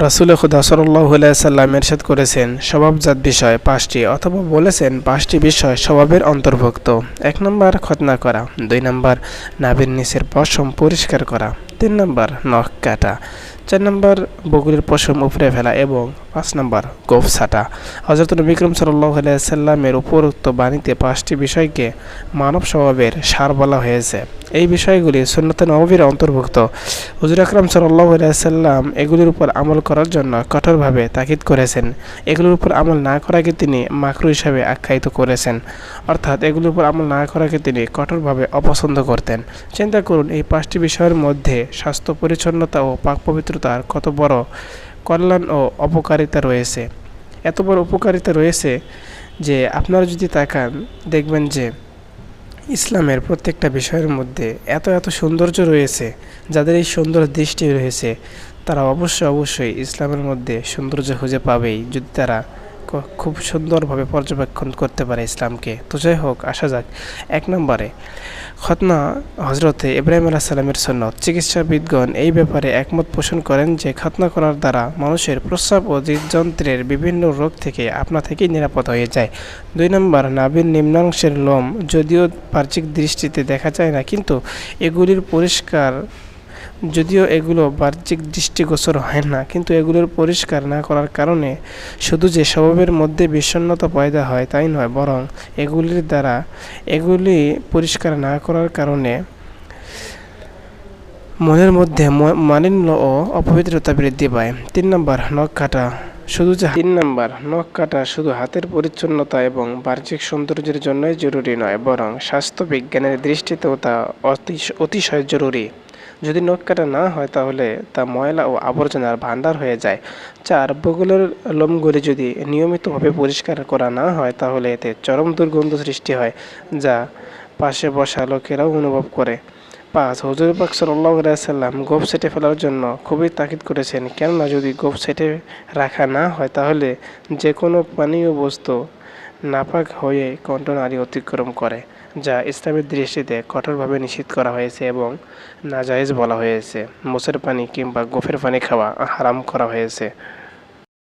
রাসুল খুদা সরল্লাহ সাল্লাম এরশাদ করেছেন স্বভাবজাত বিষয় পাঁচটি অথবা বলেছেন পাঁচটি বিষয় স্বভাবের অন্তর্ভুক্ত। এক নম্বর খতনা করা। দুই নম্বর, নাভির নিচের পশম পরিষ্কার করা। তিন নম্বর নখ কাটা, চার নম্বর বগুড়ির পশম উপরে ফেলা এবং পাঁচ নম্বর গোফ ছাটা। হজরত বিক্রম সাল্লাহ সাল্লামের উপরোক্ত বাণীতে পাঁচটি বিষয়কে মানব স্বভাবের সার বলা হয়েছে। এই বিষয়গুলি সুন্নত নবীর অন্তর্ভুক্ত। হুজুর আকরাম সাল্লাহ সাল্লাম এগুলির উপর আমল করার জন্য কঠোরভাবে তাকিদ করেছেন। এগুলির উপর আমল না করাকে তিনি মাকরু হিসাবে আখ্যায়িত করেছেন। অর্থাৎ এগুলোর উপর আমল না করাকে তিনি কঠোরভাবে অপছন্দ করতেন। চিন্তা করুন, এই পাঁচটি বিষয়ের মধ্যে স্বাস্থ্য পরিচ্ছন্নতা ও পাক পবিত্রতার কত বড় কল্যাণ ও অপকারিতা রয়েছে। এত বড় উপকারিতা রয়েছে যে আপনারা যদি তাকান, দেখবেন যে ইসলামের প্রত্যেকটা বিষয়ের মধ্যে এত এত সৌন্দর্য রয়েছে, যাদের এই সুন্দর দৃষ্টি রয়েছে, তারা অবশ্যই অবশ্যই ইসলামের মধ্যে সৌন্দর্য খুঁজে পাবেই যদি তারা খুব সুন্দরভাবে পর্যবেক্ষণ করতে পারে ইসলামকে। তো যাই হোক, আসা যাক। এক নম্বরে, খতনা হজরতে ইব্রাহিম আলাহ সাল্লামের সন্ন্যত চিকিৎসাবিদগণ এই ব্যাপারে একমত পোষণ করেন যে, খতনা করার দ্বারা মানুষের প্রস্রাব ও হৃদযন্ত্রের বিভিন্ন রোগ থেকে আপনা থেকেই নিরাপদ হয়ে যায়। দুই নম্বর, নাভির নিম্নাংশের লোম, যদিও বাহ্যিক দৃষ্টিতে দেখা যায় না, কিন্তু এগুলির পরিষ্কার যদিও এগুলো বাহ্যিক দৃষ্টিগোচর হয় না, কিন্তু এগুলোর পরিষ্কার না করার কারণে শুধু যে স্বভাবের মধ্যে বিষণ্ণতা পয়দা হয় তাই নয়, বরং এগুলির দ্বারা এগুলি পরিষ্কার না করার কারণে মনের মধ্যে মালিন্য ও অপবিত্রতা বৃদ্ধি পায়। তিন নম্বর, নখ কাটা। শুধু যে তিন নম্বর, নখ কাটা শুধু হাতের পরিচ্ছন্নতা এবং বাহ্যিক সৌন্দর্যের জন্যই জরুরি নয়, বরং স্বাস্থ্য বিজ্ঞানের দৃষ্টিতেও তা অতিশয় জরুরি। যদি নখ কাটা না হয় তাহলে তা ময়লা ও আবর্জনার ভাণ্ডার হয়ে যায়। চার বগুলের লোমগুলি যদি নিয়মিতভাবে পরিষ্কার করা না হয় তাহলে এতে চরম দুর্গন্ধ সৃষ্টি হয়, যা পাশে বসা লোকেরাও অনুভব করে। পাঁচ, হজুর পাক সাল্লাহ সাল্লাম গোপ সেটে ফেলার জন্য খুবই তাকিদ করেছেন, কেননা যদি গোপ সেটে রাখা না হয় তাহলে যে কোনো পানীয় বস্তু নাপাক হয়ে কণ্ঠ নারী অতিক্রম করে, যা ইসলামের দৃষ্টিতে কঠোরভাবে নিষিদ্ধ করা হয়েছে এবং নাজায়েজ বলা হয়েছে। মোষের পানি কিংবা গোফের পানি খাওয়া হারাম করা হয়েছে।